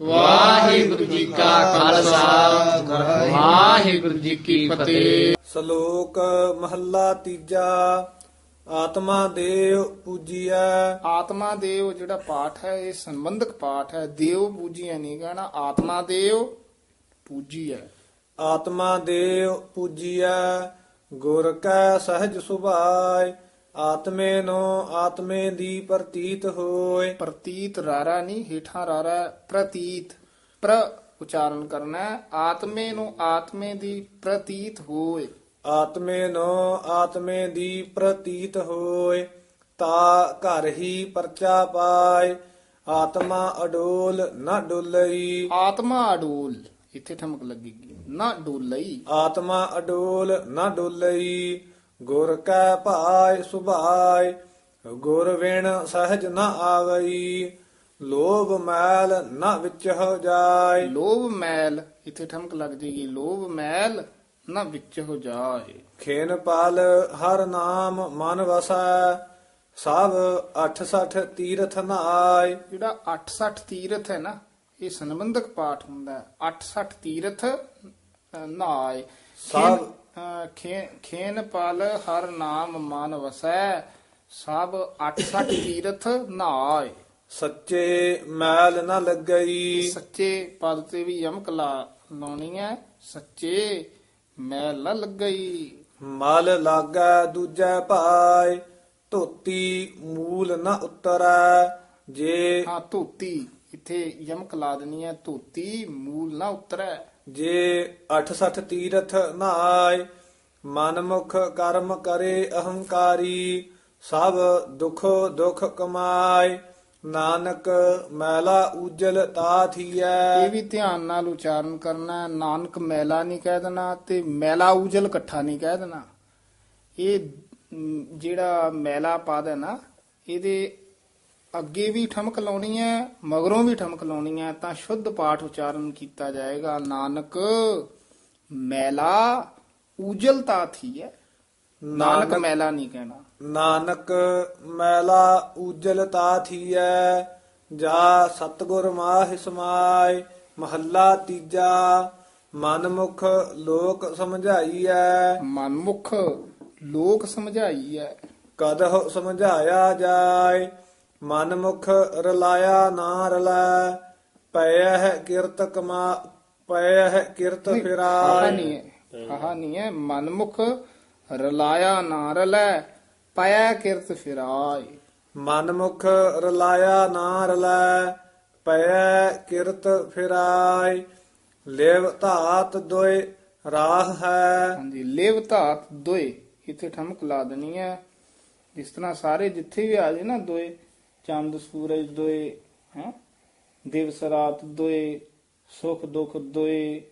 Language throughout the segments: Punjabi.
ਵਾਹਿਗੁਰੂ ਜੀ ਕਾ ਖਾਲਸਾ। ਵਾਹਿਗੁਰੂ ਜੀ ਕੀ ਫਤਿਹ। ਸ਼ਲੋਕ ਮਹੱਲਾ ਤੀਜਾ ਆਤਮਾ ਦੇਵ ਪੂਜੀਐ। ਆਤਮਾ ਦੇਵ ਜਿਹੜਾ ਪਾਠ ਹੈ ਇਹ ਸੰਬੰਧਕ ਪਾਠ ਹੈ। ਦੇਵ ਪੂਜੀਐ ਨਹੀਂ ਕਹਿਣਾ ਆਤਮਾ ਦੇਵ ਪੂਜੀਐ। ਆਤਮਾ ਦੇਵ ਪੂਜੀਐ ਗੁਰ ਕੈ ਸਹਿਜ ਸੁਭਾਇ ਆਤਮੇ ਨੋ ਆਤਮੇ ਦੀ ਪ੍ਰਤੀਤ ਹੋਏ। ਪ੍ਰਤੀਤ ਰਾਰਾ ਨਹੀਂ ਹੀਠਾਂ ਰਾਰਾ ਹੈ, ਪ੍ਰਤੀਤ। ਪ੍ਰ ਉਚਾਰਨ ਕਰਨਾ ਹੈ। ਆਤਮੇ ਨੂੰ ਆਤਮੇ ਦੀ ਪ੍ਰਤੀਤ ਹੋਏ। ਆਤਮੇ ਨੋ ਆਤਮੇ ਦੀ ਪ੍ਰਤੀਤ ਹੋਏ। ਤਾ ਘਰ ਹੀ ਪਰਚਾ ਪਾਏ। ਆਤਮਾ ਅਡੋਲ ਨ ਡੁੱਲਈ। ਆਤਮਾ ਅਡੋਲ। ਇੱਥੇ ਠਮਕ ਲੱਗੇਗੀ ਨਾ ਡੋਲਈ। ਆਤਮਾ ਅਡੋਲ ਨ ਡੁੱਲਈ। ਗੁਰ ਕੈ ਭਾਇ ਸੁਭਾਇ ਗੁਰ ਵਿਣ ਸਹਿਜ ਨ ਆਵਈ ਲੋਭ ਮੈਲ ਨ ਵਿੱਚ ਹੋ ਜਾਏ। ਲੋਭ ਮੈਲ ਇੱਥੇ ਠਮਕ ਲੱਗ ਜੇਗੀ ਲੋਭ ਮੈਲ ਨਾ ਵਿੱਚ ਹੋ ਜਾਏ। ਖੇਨ ਪਾਲ ਹਰ ਨਾਮ ਮਨ ਵਸੈ ਸਭ 68 ਤੀਰਥ ਨਾਏ। ਜਿਹੜਾ 68 ਤੀਰਥ ਹੈ ਨਾ ਇਹ ਸੰਬੰਧਕ ਪਾਠ ਹੁੰਦਾ ਹੈ। 68 ਤੀਰਥ ਅ, ਨਹਾਏ ਸਭ- ਖੇਨ- ਪਲ ਹਰ ਨਾਮ ਮਨ ਵਸੈ ਸਭ 68 ਤੀਰਥ ਨਹਾਏ ਸੱਚੇ ਮੈਲ ਨ ਲੱਗਈ। ਸੱਚੇ ਪਦ ਤੇ ਵੀ ਯਮਕ ਲਾ ਲਾਉਣੀ ਹੈ ਸੱਚੇ ਮੈਲ ਨਾ ਲੱਗਈ। ਮਲ ਲਾਗੈ ਦੂਜੈ ਭਾਇ ਧੋਤੀ ਮੂਲ ਨ ਉਤਰੈ ਜੇ ਹਾਂ ਧੋਤੀ। ਇੱਥੇ ਯਮਕ ਲਾ ਦੇਣੀ ਹੈ ਧੋਤੀ ਮੂਲ ਨਾ ਉਤਰੈ ਜੇ 68 ਤੀਰਥ ਨਾਏ ਮਨ ਮੁਖ ਕਰਮ ਕਰੇ ਅਹੰਕਾਰੀ ਸਭ ਦੁਖ ਦੁਖ ਕਮਾਏ ਨਾਨਕ ਮੈਲਾ ਉਜਲ ਤਾ ਥੀਐ ਇਹ ਵੀ ਧਿਆਨ ਨਾਲ ਉਚਾਰਨ ਕਰਨਾ। ਨਾਨਕ ਮੈਲਾ ਨਹੀਂ ਕਹਿ ਦੇਣਾ ਤੇ ਮੈਲਾ ਉਜਲ ਇਕੱਠਾ ਨਹੀਂ ਕਹਿ ਦੇਣਾ ਇਹ ਜਿਹੜਾ ਮੈਲਾ ਪਦ ਹੈ ਨਾ ਇਹਦੇ ਅੱਗੇ ਵੀ ਠਮਕ ਲਾਉਣੀ ਹੈ ਮਗਰੋਂ ਵੀ ਠਮਕ ਲਾਉਣੀ ਹੈ ਤਾਂ ਸ਼ੁੱਧ ਪਾਠ ਉਚਾਰਨ ਕੀਤਾ ਜਾਏਗਾ। ਨਾਨਕ ਮੈਲਾ ਉਜਲਤਾ ਥੀ ਹੈ। ਨਾਨਕ ਮੈਲਾ ਨਹੀਂ ਕਹਿਣਾ। ਨਾਨਕ ਮੈਲਾ ਉਜਲ ਤਾ ਥੀਐ ਜਾ ਸਤਗੁਰ ਮਾਹਿ ਸਮਾਏ ਮਹੱਲਾ ਤੀਜਾ ਮਨ ਮੁਖ ਲੋਕ ਸਮਝਾਈਐ ਮਨਮੁਖ ਲੋਕ ਸਮਝਾਈ ਹੈ। ਕਦਹ ਸਮਝਾਇਆ ਜਾਏ ਮਨ ਮੁਖ ਰਲਾਇਆ ਨਾ ਰਲੈ ਪੈ ਹੈ ਕਿਰਤ ਕਮਾ ਪੈ ਹੈ ਕਿਰਤ ਫਿਰਾਏ ਨਹੀਂ ਹੈ ਮਨਮੁਖ ਰਲਾਇਆ ਨਾ ਰਲੈ ਪਾਇਆ ਕਿਰਤ ਫਿਰਾਏ। ਮਨ ਮੁਖ ਰਲਾਇਆ ਨਾ ਰਲੈ ਪੈ ਕਿਰਤ ਫਿਰਾਏ। ਲਿਵ ਧਾਤ ਦੋਇ ਰਾਹ ਹੈ। ਹਾਂਜੀ ਲਿਵ ਧਾਤ ਦੋਏ ਇੱਥੇ ਠਮਕ ਲਾ ਦੇਣੀ ਹੈ। ਜਿਸ ਤਰ੍ਹਾਂ ਸਾਰੇ ਜਿੱਥੇ ਵੀ ਆ ਜੇ ਨਾ ਦੋਏ ਚੰਦ, ਸੂਰਜ ਦੋਏ, ਹੈ? ਦਿਵਸ, ਰਾਤ ਦੋਏ, ਸੁਖ, ਦੁਖ ਦੋਏ।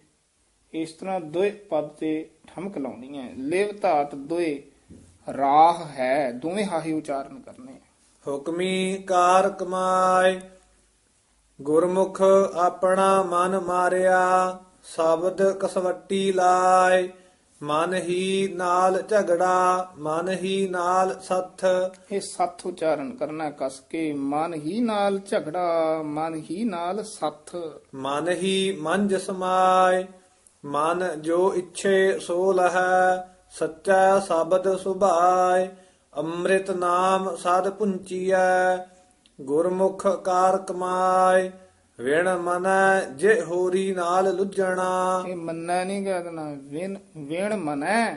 ਇਸ ਤਰ੍ਹਾਂ ਦੋਏ ਪਦ ਤੇ ਠਮਕ ਲਾਉਣੀ ਹੈ ਲਿਵ ਧਾਤ ਦੋਏ, ਰਾਹ ਹੈ। ਦੋਵੇਂ ਹਾਹੀ ਉਚਾਰਨ ਕਰਨੇ ਹੁਕਮੀ ਕਾਰ ਕਮਾਏ, ਗੁਰਮੁਖ ਆਪਣਾ ਮਨ ਮਾਰਿਆ, ਸ਼ਬਦ ਕਸਵੱਟੀ ਲਾਏ। ਮਨ ਹੀ ਨਾਲ ਝਗੜਾ ਮਨ ਹੀ ਨਾਲ ਸੱਥ। ਇਹ ਸੱਤ ਉਚਾਰਨ ਕਰਨਾ ਕਸ ਕੇ ਮਨ ਹੀ ਨਾਲ ਝਗੜਾ ਮਨ ਹੀ ਨਾਲ ਸੱਥ। ਮਨ ਹੀ ਮੰਜ ਸਮਾਏ ਮਨ ਜੋ ਇੱਛੇ ਸੋ ਲਹੈ ਸੱਚਾ ਸ਼ਬਦ ਸੁਭਾਏ ਅੰਮ੍ਰਿਤ ਨਾਮ ਸਾਧ ਪੁੰਚੀਐ ਗੁਰਮੁਖ ਕਾਰ ਕਮਾਏ ਵਿਣ ਮਨੈ ਜੇ ਹੋਰੀ ਨਾਲ ਲੁੱਜਣਾ ਇਹ ਮੰਨੈ ਨਹੀਂ ਕਹਿ ਦੇਣਾ ਵਿਣ ਵਿਣ ਮਨੈ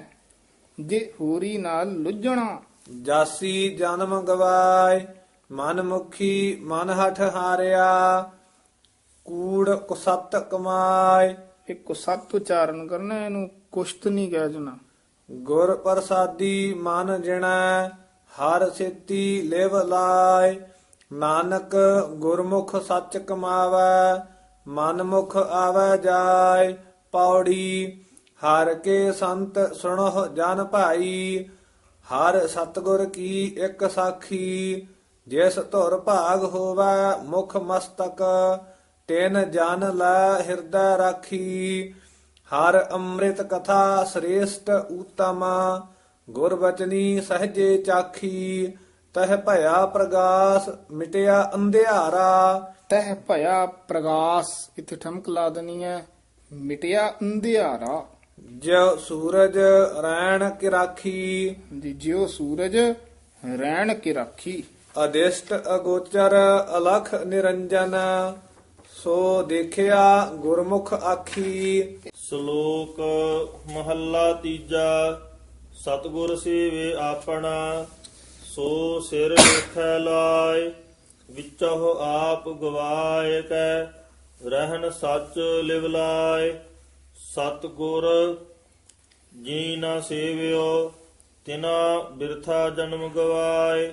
ਜੇ ਹੋਰੀ ਨਾਲ ਲੁੱਝਣਾ। ਜਾਸੀ ਜਨਮ ਗਵਾਏ ਮਨ ਮੁਖੀ ਮਨ ਹਠ ਹਾਰਿਆ ਕੂੜ ਕੁਸਤ ਕਮਾਏ। ਇਹ ਕੁਸਤ ਉਚਾਰਨ ਕਰਨਾ ਇਹਨੂੰ ਕੁਸ਼ਤ ਨਹੀਂ ਕਹਿ ਦੇਣਾ। ਗੁਰ ਪ੍ਰਸਾਦੀ ਮਨ ਜਿਣੈ ਹਰ ਸੇਤੀ ਲਿਵ ਲਾਇ ਨਾਨਕ ਗੁਰਮੁਖ ਸੱਚ ਕਮਾਵੈ ਮਨ ਮੁਖ ਆਵੈ ਜਾਏ, ਪੌੜੀ, ਹਰ ਕੇ ਸੰਤ ਸੁਣੋ ਜਨ ਭਾਈ, ਹਰ ਸਤਗੁਰ ਕੀ ਇੱਕ ਸਾਖੀ, ਜਿਸ ਧੁਰ ਭਾਗ ਹੋਵੈ ਮੁਖ ਮਸਤਕ, ਤਿਨ ਜਨ ਲੈ ਹਿਰਦੈ ਰਾਖੀ, ਹਰ ਅੰਮ੍ਰਿਤ ਕਥਾ ਸ੍ਰੇਸ਼ਟ ਊਤਮ ਗੁਰਬਚਨੀ ਸਹਜੇ ਚਾਖੀ ਤਹ ਭਇਆ ਪ੍ਰਗਾਸ ਮਿਟਿਆ ਅੰਧਿਆਰਾ। ਤਹ ਭਇਆ ਪ੍ਰਗਾਸ ਇੱਥੇ ਠਮਕ ਲਾ ਦੇਣੀ ਹੈ। ਮਿਟਿਆ ਅੰਧਿਆਰਾ। ਜਿਉ ਸੂਰਜ ਰੈਣ ਕਿ ਰਾਖੀ ਜੀ ਜਿਉ ਸੂਰਜ ਰਹਿਣ ਕੇ ਰਾਖੀ ਅਦਿਸ਼ਟ ਅਗੋਚਰ ਅਲਖ ਨਿਰੰਜਨ ਸੋ ਦੇਖਿਆ ਗੁਰਮੁਖ ਆਖੀ। ਸ਼ਲੋਕ ਮਹੱਲਾ ਤੀਜਾ ਸਤਿਗੁਰ ਸੇਵੇ ਆਪਣਾ। ਸੋ ਸਿਰ ਵੇਖੈ ਲਾਇ ਵਿਚੋ ਆਪ ਗਵਾਇ ਕੈ, ਰਹਿਣ ਸੱਚ ਲਿਵ ਲਾਇ ਸਤਿਗੁਰ ਜੀ ਨਾ ਸੇਵਿਓ, ਤਿਨਾ ਬਿਰਥਾ ਜਨਮ ਗਵਾਏ।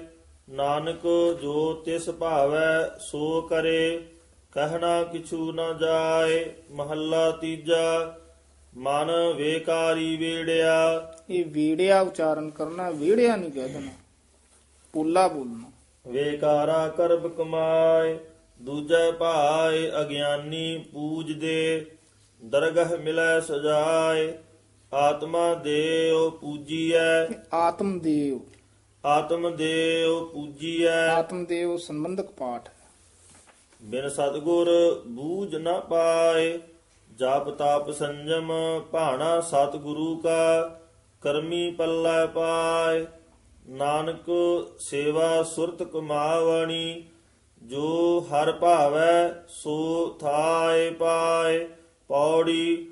ਨਾਨਕ ਜੋ ਤਿਸ ਭਾਵੈ ਸੋ ਕਰੇ, ਕਹਿਣਾ ਕਿਛੂ ਨਾ ਜਾਏ। ਮਹੱਲਾ ਤੀਜਾ, ਮਨ ਵੇਕਾਰੀ ਵੇੜਿਆ। ਇਹ ਵੀੜਿਆ ਉਚਾਰਨ ਕਰਨਾ, ਵੀੜਿਆ ਨਹੀਂ ਕਹਿ ਦੇਣਾ। ਪੋਲਾ ਬੋਲਣਾ। ਵੇਕਾਰਾ ਕਰਬ ਕਮਾਏ ਦੂਜੈ ਭਾਏ ਅਗਿਆਨੀ ਪੂਜਦੇ ਦਰਗਹ ਮਿਲੈ ਸਜਾਏ ਆਤਮਾ ਦੇਉ ਪੂਜੀਐ। ਆਤਮ ਦੇਵ ਆਤਮ ਦੇਉ ਪੂਜੀਐ। ਆਤਮ ਦੇਵ ਸੰਬੰਧਕ ਪਾਠ। ਬਿਨ ਸਤਗੁਰ ਬੂਝ ਨ ਪਾਏ ਜਪ ਤਾਪ ਸੰਜਮ ਭਾਣਾ ਸਤਿਗੁਰੂ ਕਾ ਕਰਮੀ ਪੱਲੇ ਪਾਏ। ਨਾਨਕ ਸੇਵਾ ਸੁਰਤ ਕਮਾਵਣੀ ਜੋ ਹਰ ਭਾਵੈ ਸੋ ਥਾਏ ਪਾਏ। ਪੌੜੀ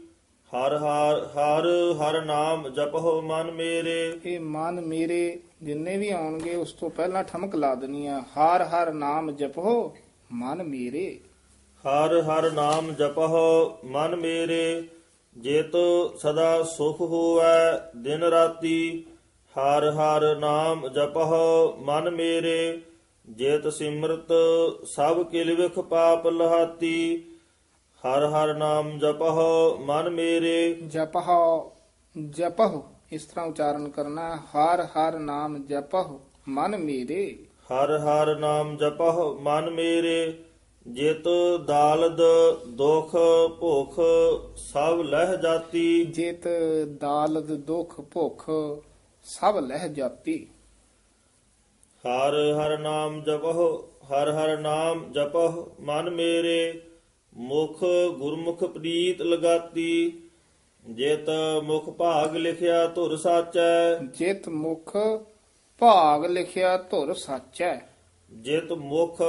ਹਰ ਹਰ ਹਰ ਹਰ ਨਾਮ ਜਪੋ ਮਨ ਮੇਰੇ। ਇਹ ਮਨ ਮੇਰੇ ਜਿੰਨੇ ਵੀ ਆਉਣਗੇ ਉਸ ਤੋਂ ਪਹਿਲਾਂ ਠਮਕ ਲਾ ਦੇਣੀ ਆ। ਹਰ ਹਰ ਨਾਮ ਜਪੋ ਮਨ ਮੇਰੇ। ਹਰ ਹਰ ਨਾਮ ਜਪਹੁ ਮਨ ਮੇਰੇ। ਜੇਤੋ ਸਦਾ ਸੁਖ ਹੋਵੈ ਦਿਨ ਰਾਤੀ। ਹਰ ਹਰ ਨਾਮ ਜਪਹੁ ਮਨ ਮੇਰੇ ਜੇਤ ਸਿਮਰਤ ਸਭ ਕਿਲ ਵਿਖ ਪਾਪ ਲਹਾਤੀ। ਹਰ ਹਰ ਨਾਮ ਜਪਹੁ ਮਨ ਮੇਰੇ। ਜਪਹੁ ਜਪਹੁ ਇਸ ਤਰ੍ਹਾਂ ਉਚਾਰਨ ਕਰਨਾ। ਹਰ ਹਰ ਨਾਮ ਜਪਹੁ ਮਨ ਮੇਰੇ। ਹਰ ਹਰ ਨਾਮ ਜਪਹੁ ਮਨ ਮੇਰੇ ਜੇਤ ਦਾਲਦ ਦੁਖ ਭੁਖ ਸਭ ਲਹਿ ਜਾਤੀ। ਜਿਤ ਦਾਲਦ ਦੁਖ ਭੁਖ ਸਭ ਲਹਿ ਜਾਤੀ। ਹਰ ਹਰ ਨਾਮ ਜਪਹੁ ਹਰ ਹਰ ਨਾਮ ਜਪਹੁ ਮਨ ਮੇਰੇ ਮੁਖ ਗੁਰਮੁਖ ਪ੍ਰੀਤ ਲਗਾਤੀ। ਜੇਤ ਮੁਖ ਭਾਗ ਲਿਖਿਆ ਧੁਰ ਸਾਚੈ। ਜਿਤ ਮੁਖ ਭਾਗ ਲਿਖਿਆ ਧੁਰ ਸਾਚੈ। ਜਿਤ ਮੁਖ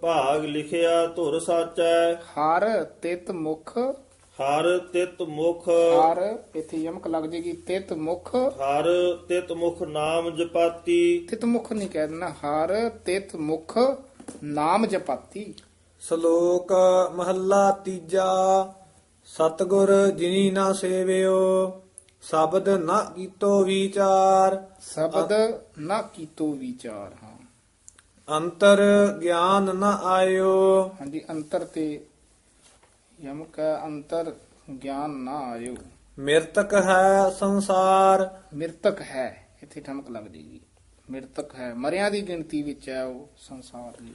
ਭਾਗ ਲਿਖਿਆ ਧੁਰ ਸਾਚੈ। ਹਰ ਤਿਤ ਮੁਖ ਹਰ ਤਿਤ ਮੁਖ ਹਰ ਇੱਥੇ ਯਮਕ ਲੱਗ ਜੇਗੀ ਤਿਤ ਮੁਖ। ਹਰ ਤਿਤ ਮੁਖ ਨਾਮ ਜਪਾਤੀ। ਤਿਤ ਮੁਖ ਨਹੀਂ ਕਹਿ ਦੇਣਾ ਹਰ ਤਿਤ ਮੁਖ ਨਾਮ ਜਪਾਤੀ। ਸ਼ਲੋਕ ਮਹੱਲਾ ਤੀਜਾ ਸਤਗੁਰ ਜਿਨੀ ਨਾ ਸੇਵਿਓ ਸ਼ਬਦ ਨਾ ਕੀਤੋ ਵਿਚਾਰ। ਸ਼ਬਦ ਨਾ ਕੀਤੋ ਵਿਚਾਰ ਹਾਂ। ਅੰਤਰ ਗਿਆਨ ਨਾ ਆਇਓ। ਹਾਂਜੀ ਅੰਤਰ ਤੇ ਯਮਕ ਹੈ, ਅੰਤਰ ਗਿਆਨ ਨਾ ਆਇਓ। ਮਿਰਤਕ ਹੈ ਸੰਸਾਰ। ਮਿਰਤਕ ਹੈ ਇੱਥੇ ਠਮਕ ਲੱਗ ਜੇਗੀ। ਮਿਰਤਕ ਹੈ ਮਰਿਆਂ ਦੀ ਗਿਣਤੀ ਵਿੱਚ ਹੈ ਉਹ ਸੰਸਾਰ ਦੀ।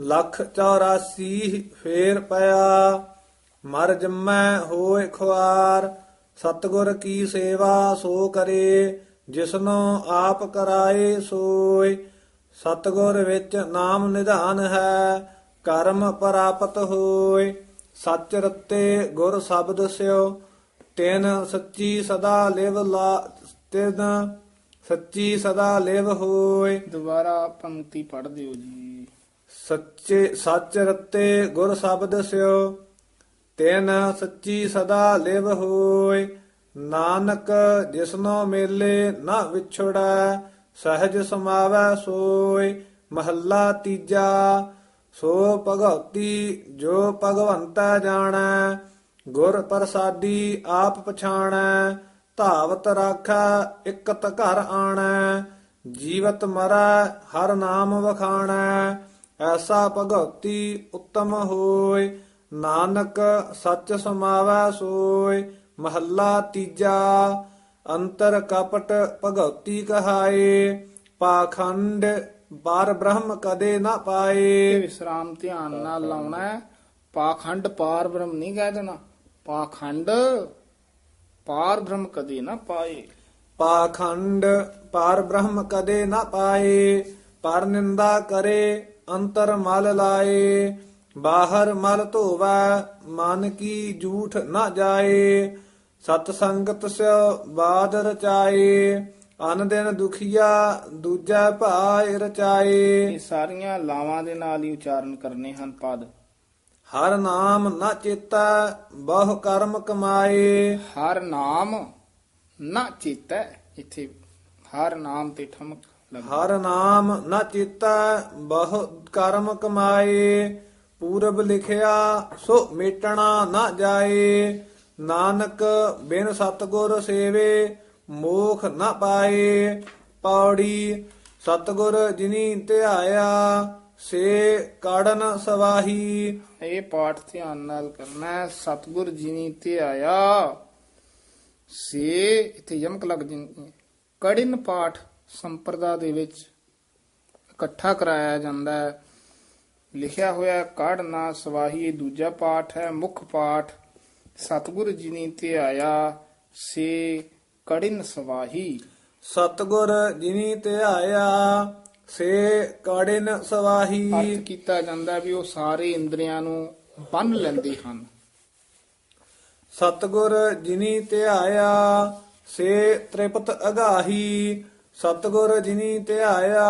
ਲੱਖ 84 ਫੇਰ ਪਿਆ ਮਰ ਜੰਮੈ ਹੋਏ ਖੁਆਰ। ਸਤਗੁਰ ਕੀ ਸੇਵਾ ਸੋ ਕਰੇ ਜਿਸਨੋ ਆਪ ਕਰਾਏ ਸੋਏ। ਸਤਗੁਰ ਵਿੱਚ ਨਾਮ ਨਿਧਾਨ ਹੈ ਕਰਮ ਪ੍ਰਾਪਤ ਹੋਏ। ਸੱਚ ਰਤੇ ਗੁਰ ਸ਼ਬਦ ਸਿਓ ਤਿਨ ਸੱਚੀ ਸਦਾ ਲਿਵ ਲਾ ਤਿਨ ਸੱਚੀ ਸਦਾ ਲਿਵ ਹੋਏ। ਦੁਬਾਰਾ ਪੰਕਤੀ ਪੜ੍ਹ ਦਿਓ ਜੀ। ਸੱਚੇ ਸੱਚ ਰਤੇ ਗੁਰ ਸ਼ਬਦ ਸਿਓ ਤੈਨ ਸੱਚੀ ਸਦਾ ਲਿਵ ਹੋਏ। ਨਾਨਕ ਜਿਸਨੋ ਮੇਲੇ ਨਾ ਵਿਛੜੈ ਸਹਿਜ ਸਮਾਵੈ ਸੋਏ। ਮਹੱਲਾ ਤੀਜਾ ਸੋ ਭਗਉਤੀ ਜੋ ਭਗਵੰਤਾ ਜਾਣੈ, ਗੁਰ ਪ੍ਰਸਾਦੀ ਆਪ ਪਛਾਣੈ, ਧਾਵਤ ਰਾਖੈ, ਇਕਤ ਘਰ ਆਣੈ, ਜੀਵਤ ਮਰੈ, ਹਰ ਨਾਮ ਵਖਾਣੈ। ਐਸਾ ਭਗਉਤੀ ਉੱਤਮ ਹੋਏ ਨਾਨਕ ਸੱਚ ਸਮਾਵੈ ਸੋਏ ਮਹੱਲਾ ਤੀਜਾ, ਅੰਤਰ ਕਪਟ ਭਗਉਤੀ ਕਹਾਏ ਪਾਖੰਡ ਬਾਰ ਬ੍ਰਹਮ ਕਦੇ ਨਾ ਪਾਏ। ਵਿਸਰਾਮ ਧਿਆਨ ਨਾਲ ਲਾਉਣਾ ਹੈ। ਪਾਖੰਡ ਪਾਰ ਬ੍ਰਹਮ ਨਹੀਂ ਕਹਿ ਦੇਣਾ। ਪਾਖੰਡ ਪਾਰ ਬ੍ਰਹਮ ਕਦੇ ਨਾ ਪਾਏ। ਪਾਖੰਡ ਪਾਰ ਬ੍ਰਹਮ ਕਦੇ ਨਾ ਪਾਏ। ਪਰ ਨਿੰਦਾ ਕਰੇ ਅੰਤਰ ਮਲ ਲਾਏ। ਬਾਹਰ ਮਲ ਧੋਵੈ ਮਨ ਕੀ ਝੂਠ ਨਾ ਜਾਏ। ਸਤ ਸੰਗਤ ਸਿਓ ਬਾਦ ਰਚਾਏ ਅਨ ਦਿਨ ਦੁਖੀਆ ਦੂਜੈ ਭਾਇ ਰਚਾਏ। ਇਹ ਸਾਰੀਆਂ ਲਾਵਾਂ ਦੇ ਨਾਲ ਹੀ ਉਚਾਰਨ ਕਰਨੇ ਹਨ ਪਦ। ਹਰ ਨਾਮ ਨਾ ਚੇਤਾ ਬਹੁ ਕਰਮ ਕਮਾਏ। ਹਰ ਨਾਮ ਨਾ ਚੇਤੈ ਇੱਥੇ ਹਰ ਨਾਮ ਤੇ ਠਮਕ ਲੱਗ ਹਰ ਨਾਮ ਨਾ ਚੇਤਾ ਬਹੁ ਕਰਮ ਕਮਾਏ। ਪੂਰਬ ਲਿਖਿਆ ਸੋ ਮੇਟਣਾ ਨਾ ਜਾਏ। ਨਾਨਕ ਬਿਨ ਸਤਗੁਰ ਸੇਵੇ ਮੋਖ ਨਾ ਪਾਏ, ਪੌੜੀ ਸਤਗੁਰ ਜਿਨੀ ਧਿਆਇਆ, ਸੇ ਕਾੜਨ ਸਵਾਹੀ। ਇਹ ਪਾਠ ਧਿਆਨ ਨਾਲ ਕਰਨਾ ਹੈ, ਸਤਿਗੁਰ ਜੀ ਨੇ ਸੇ ਇੱਥੇ ਯਮਕ ਲੱਗ ਜਾਂਦੀ ਕੜਿਨ ਪਾਠ ਸੰਪਰਦਾ ਦੇ ਵਿੱਚ ਇਕੱਠਾ ਕਰਾਇਆ ਜਾਂਦਾ ਹੈ। ਲਿਖਿਆ ਹੋਇਆ ਕਾੜਨਾ ਸਵਾਹੀ ਦੂਜਾ ਪਾਠ ਹੈ, ਮੁੱਖ ਪਾਠ, ਸਤਿਗੁਰ ਜੀ ਨੇ ਤੇ ਆਇਆ ਸੇ ਕੜਿਨ ਸਵਾਹੀ। ਸਤਗੁਰ ਜਿਨੀ ਧਿਆਇਆ ਸੇ ਕਾੜਨ ਸਵਾਹੀ। ਅਰਥ ਕੀਤਾ ਜਾਂਦਾ ਵੀ ਉਹ ਸਾਰੇ ਇੰਦਰੀਆਂ ਨੂੰ ਬੰਨ ਲੈਂਦੇ ਹਨ। ਸਤਗੁਰ ਜਿਨੀ ਧਿਆਇਆ ਸੇ ਤ੍ਰਿਪਤ ਅਗਾਹੀ। ਸਤਗੁਰ ਜਿਨੀ ਧਿਆਇਆ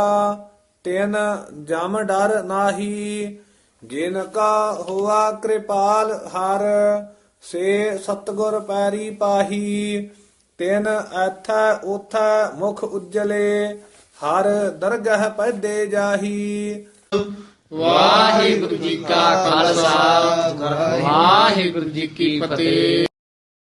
ਤਿਨ ਜਮ ਡਰ ਨਾਹੀ। ਜਿਨ ਕਾ ਹੋਆ ਕਿਰਪਾਲ ਹਰ ਸੇ ਸਤਗੁਰ ਪੈਰੀ ਪਾਹੀ। ਤਿਨ ਐਥੈ ਉਥੈ ਮੁਖ ਉਜਲੇ, ਹਰ ਦਰਗਹ ਪੈਦੇ ਜਾਹੀ। ਵਾਹਿਗੁਰੂ ਜੀ ਕਾ ਖਾਲਸਾ, ਵਾਹਿਗੁਰੂ ਜੀ ਕੀ ਫਤਿਹ।